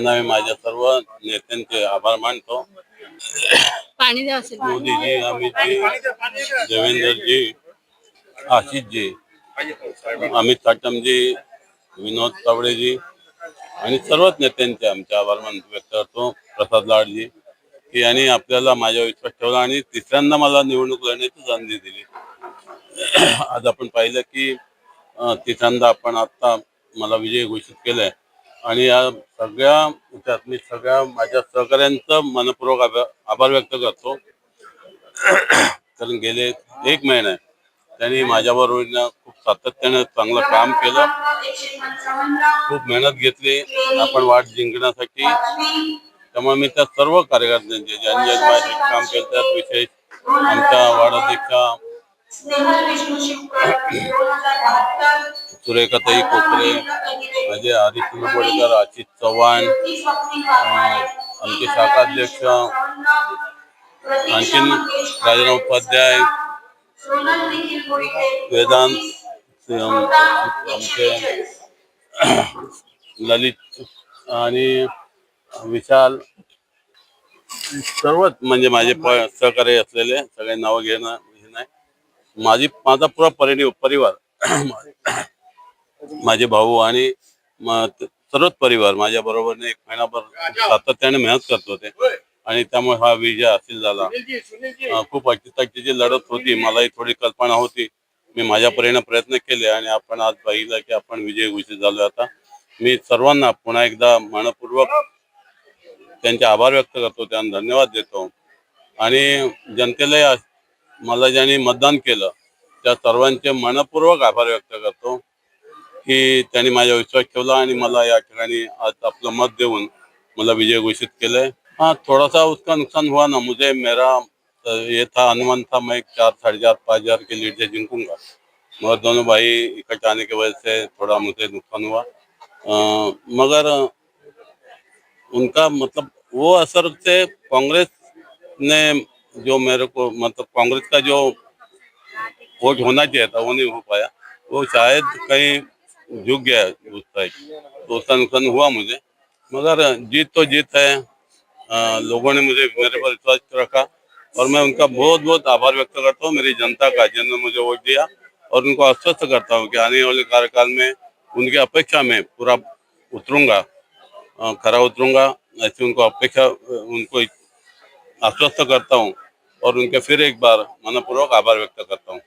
त्यांना मी माझ्या सर्व नेत्यांचे आभार मानतो. पाणी द्या असेल. मोदीजी अमितजी देवेंद्रजी आशिषजी अमित साटमजी विनोद तावडेजी आणि सर्वच नेत्यांचे आमचे आभार मान व्यक्त करतो. प्रसाद लाडजी की यांनी आपल्याला माझ्या विश्वास ठेवला आणि तिसऱ्यांदा मला निवडणूक लढण्याची संधी दिली. आज आपण पाहिलं की तिसऱ्यांदा आपण आता मला विजय घोषित केलाय. आणि या सगळ्या ह्याच्यात मी सगळ्या माझ्या सहकाऱ्यांचं मनपूर्वक आभा- आभार व्यक्त करतो. कारण गेले एक महिने त्यांनी माझ्याबरोबर खूप सातत्याने चांगलं काम केलं. खूप मेहनत घेतली. आपण वाट जिंकण्यासाठी. त्यामुळे मी त्या सर्व कार्यकर्त्यांचे ज्यांनी ज्यांनी माझ्यासाठी काम केलं त्यात विशेष आमच्या वार्डाध्यक्षा सुरेखाताई कोकरे माझे हरिश्चंद्र बोडेकर अजित चव्हाण अं, आमचे शाखाध्यक्ष आणखीन राजाराम उपाध्याय वेदांत आमचे ललित आणि विशाल सर्वच म्हणजे माझे प- सहकारी असलेले सगळे नावं घेणं हे नाही माझी माझा पुरा परिणी परिवार माझे भाऊ आणि सर्वच परिवार माझ्या बरोबरने एक महिनाभर सातत्याने मेहनत करत होते. आणि त्यामुळे हा विजय हासिल झाला. खूप अटीतटीची लढत होती. मलाही थोडी कल्पना होती. मी माझ्या परीने प्रयत्न केले आणि आपण आज पाहिलं की आपण विजय घोषित झालो आता. मी सर्वांना पुन्हा एकदा मनपूर्वक त्यांचे आभार व्यक्त करतो. त्यांना धन्यवाद देतो. आणि जनतेला या- मला ज्यांनी मतदान केलं. त्या सर्वांचे मनपूर्वक आभार व्यक्त करतो. की त्यांनी विश्वास ठेवला आणि आज मत देऊन मला विजय घोषित केलंय. हाँ थोड़ा सा उसका नुकसान हुआ ना मुझे मेरा ये था अनुमान था मैं चार साढ़े चार पाँच हज़ार के लीड से जीतूँगा मगर दोनों भाई इकट्ठा आने की वजह से थोड़ा मुझे नुकसान हुआ। अ, मगर उनका मतलब वो असर से कांग्रेस ने जो मेरे को मतलब कांग्रेस का जो वोट होना चाहिए था वो नहीं हो पाया। वो शायद कहीं झुक गया उस साइड तो उसका नुकसान हुआ मुझे। मगर जीत तो जीत है। अ, लोगों ने मुझे मेरे पर विश्वास रखा और मैं उनका बहुत बहुत आभार व्यक्त करता हूँ। मेरी जनता का जिन्होंने मुझे वोट दिया और उनको आश्वस्त करता हूँ कि आने वाले कार्यकाल में उनकी अपेक्षा में पूरा उतरूँगा। खरा उतरूँगा। ऐसी उनको अपेक्षा उनको आश्वस्त करता हूँ और उनके फिर एक बार मनपूर्वक आभार व्यक्त करता हूँ।